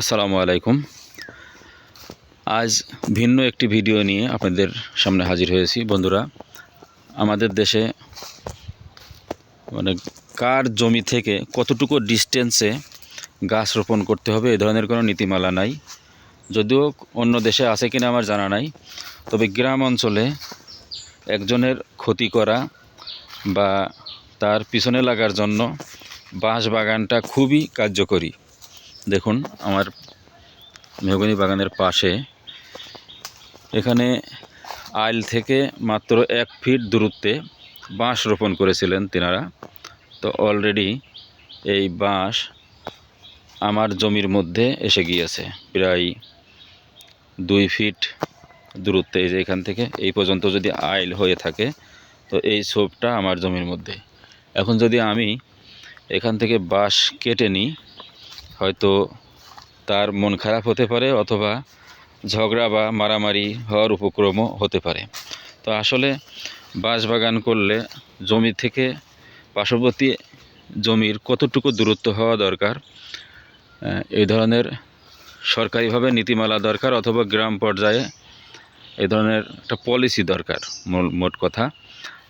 আসসালামু আলাইকুম। আজ ভিন্ন একটি ভিডিও নিয়ে আপনাদের সামনে হাজির হয়েছি। বন্ধুরা, আমাদের দেশে মানে কার জমি থেকে কতটুকু ডিস্টেন্সে গাছ রোপণ করতে হবে, এ ধরনের কোনো নীতিমালা নাই। যদিও অন্য দেশে আছে কিনা আমার জানা নাই, তবে গ্রাম অঞ্চলে একজনের ক্ষতি করা বা তার পিছনে লাগার জন্য বাঁশ বাগানটা খুবই কার্যকরী। দেখুন, আমার মেহগনি বাগানের পাশে। এখানে আইল থেকে মাত্র এক ফিট দূরত্বে বাঁশ রোপণ করেছিলেন তিনারা। তো অলরেডি এই বাঁশ আমার জমির মধ্যে এসে গিয়েছে, প্রায় দুই ফিট দূরত্বে। এখান থেকে এই পর্যন্ত যদি আইল হয়ে থাকে, তো এই ছোপটা আমার জমির মধ্যে। এখন যদি আমি এখান থেকে বাঁশ কেটে নিই হয়তো তার মন খারাপ হতে পারে অথবা ঝগড়া বা মারামারি হওয়ার উপক্রমও হতে পারে। তো আসলে বাঁশ বাগান করলে জমি থেকে পার্শ্ববর্তী জমির কতটুকু দূরত্ব হওয়া দরকার? এই ধরনের সরকারিভাবে নীতিমালা দরকার অথবা গ্রাম পর্যায়ে এই ধরনের একটা পলিসি দরকার মোট কথা।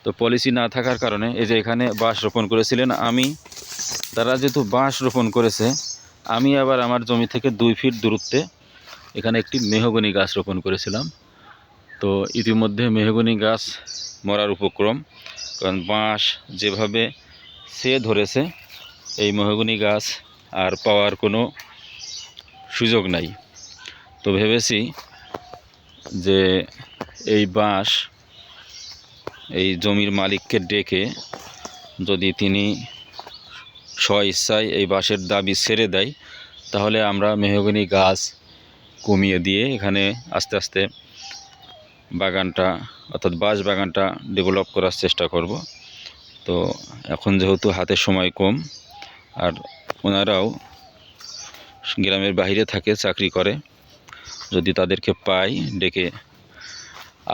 তো পলিসি না থাকার কারণে এই যে এখানে বাঁশ রোপণ করেছিলেন, আমি তারা যেহেতু বাঁশ রোপণ করেছে আমি আবার আমার জমি থেকে দুই ফিট দূরত্বে এখানে একটি মেহগনি গাছ রোপণ করেছিলাম। তো ইতিমধ্যে মেহগনি গাছ মরার উপক্রম, কারণ বাঁশ যেভাবে সে ধরেছে, এই মেহগনি গাছ আর পাওয়ার কোনো সুযোগ নাই। তো ভেবেছি যে এই বাঁশ এই জমির মালিককে ডেকে যদি তিনি স্ব ইচ্ছায় এই বাঁশের দাবি ছেড়ে দেয়, তাহলে আমরা মেহগনি গাছ কমিয়ে দিয়ে এখানে আস্তে আস্তে বাগানটা, অর্থাৎ বাঁশ বাগানটা ডেভেলপ করার চেষ্টা করব। তো এখন যেহেতু হাতে সময় কম, আর ওনারাও গ্রামের বাইরে থাকে, চাকরি করে, যদি তাদেরকে পাই, ডেকে,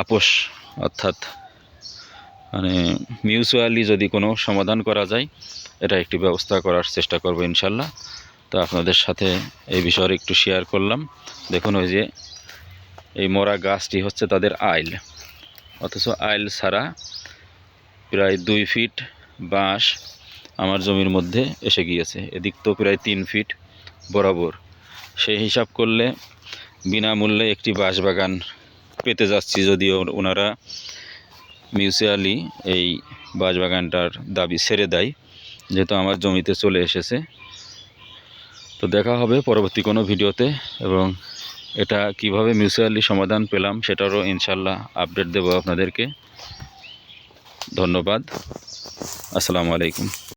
আপোষ, অর্থাৎ মানে মিউচুয়ালি যদি কোনো সমাধান করা যায়, এটা একটি ব্যবস্থা করার চেষ্টা করব ইনশাল্লাহ। তো আপনাদের সাথে এই বিষয়ে একটু শেয়ার করলাম। দেখুন ওই যে এই মরা গাছটি হচ্ছে তাদের আইল। অথচ আইল ছাড়া প্রায় দুই ফিট বাঁশ আমার জমির মধ্যে এসে গিয়েছে। এদিক তো প্রায় তিন ফিট বরাবর। সেই হিসাব করলে বিনামূল্যে একটি বাঁশ বাগান পেতে যাচ্ছি যদিও ওনারা মিউচুয়ালি এই বাঁশবাগানটার দাবি সেরে দেয়, যেহেতু আমার জমিতে চলে এসেছে। তো দেখা হবে পরবর্তী কোনো ভিডিওতে এবং এটা কীভাবে মিউচুয়ালি সমাধান পেলাম সেটারও ইনশাল্লাহ আপডেট দেব আপনাদেরকে। ধন্যবাদ। আসসালামু আলাইকুম।